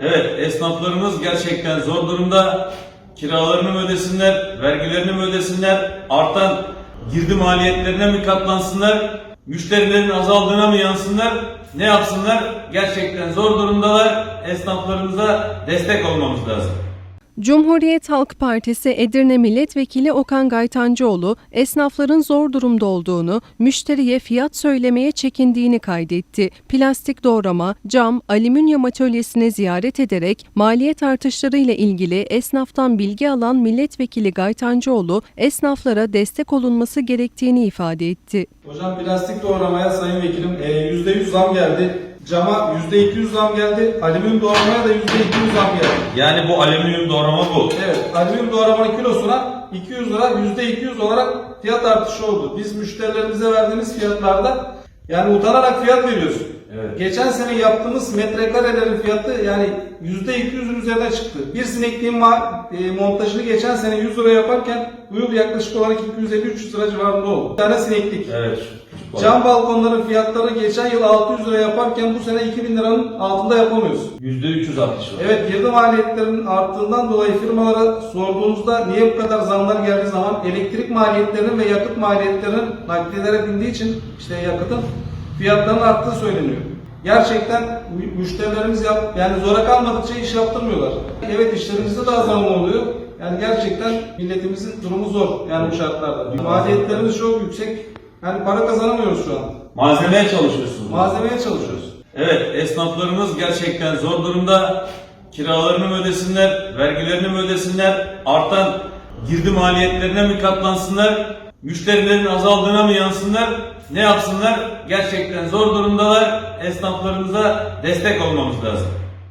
Evet, esnaflarımız gerçekten zor durumda. Kiralarını mı ödesinler, vergilerini mi ödesinler, artan girdi maliyetlerine mi katlansınlar, müşterilerin azaldığına mı yansınlar, ne yapsınlar? Gerçekten zor durumdalar. Esnaflarımıza destek olmamız lazım. Cumhuriyet Halk Partisi Edirne Milletvekili Okan Gaytancıoğlu, esnafların zor durumda olduğunu, müşteriye fiyat söylemeye çekindiğini kaydetti. Plastik doğrama, cam, alüminyum atölyesine ziyaret ederek maliyet artışları ile ilgili esnaftan bilgi alan Milletvekili Gaytancıoğlu, esnaflara destek olunması gerektiğini ifade etti. Hocam plastik doğramaya sayın vekilim e, %100 zam geldi. Cama %200 zam geldi. Alüminyum doğramaya da %200 zam geldi. Yani bu alüminyum doğrama bu. Evet, alüminyum doğramanın kilosuna 200 lira %200 olarak fiyat artışı oldu. Biz müşterilerimize verdiğimiz fiyatlarda yani utanarak fiyat veriyoruz. Evet. Geçen sene yaptığımız metrekarelerin fiyatı yani %200'ün üzerine çıktı. Bir sinekliğin e, montajını geçen sene 100 lira yaparken bu yıl yaklaşık olarak 250-300 lira civarında oldu. Bir tane sineklik. Evet. Cam balkonların fiyatları geçen yıl 600 lira yaparken bu sene 2000 liranın altında yapamıyoruz. %360 var. Evet girdi maliyetlerinin arttığından dolayı firmalara sorduğumuzda niye bu kadar zamlar geldiği zaman elektrik maliyetlerinin ve yakıt maliyetlerinin nakliyelere bindiği için işte yakıtın fiyatlarının arttığı söyleniyor. Gerçekten mü- müşterilerimiz yap, yani zora kalmadıkça iş yaptırmıyorlar. Evet işlerimizde daha zam oluyor. Yani gerçekten milletimizin durumu zor yani bu şartlarda. Maliyetlerimiz çok yüksek. Yani para kazanamıyoruz şu an. Malzemeye çalışıyorsunuz. Malzemeye çalışıyoruz. Evet, esnaflarımız gerçekten zor durumda. Kiralarını mı ödesinler, vergilerini mi ödesinler, artan girdi maliyetlerine mi katlansınlar, müşterilerin azaldığına mı yansınlar, ne yapsınlar? Gerçekten zor durumdalar. Esnaflarımıza destek olmamız lazım.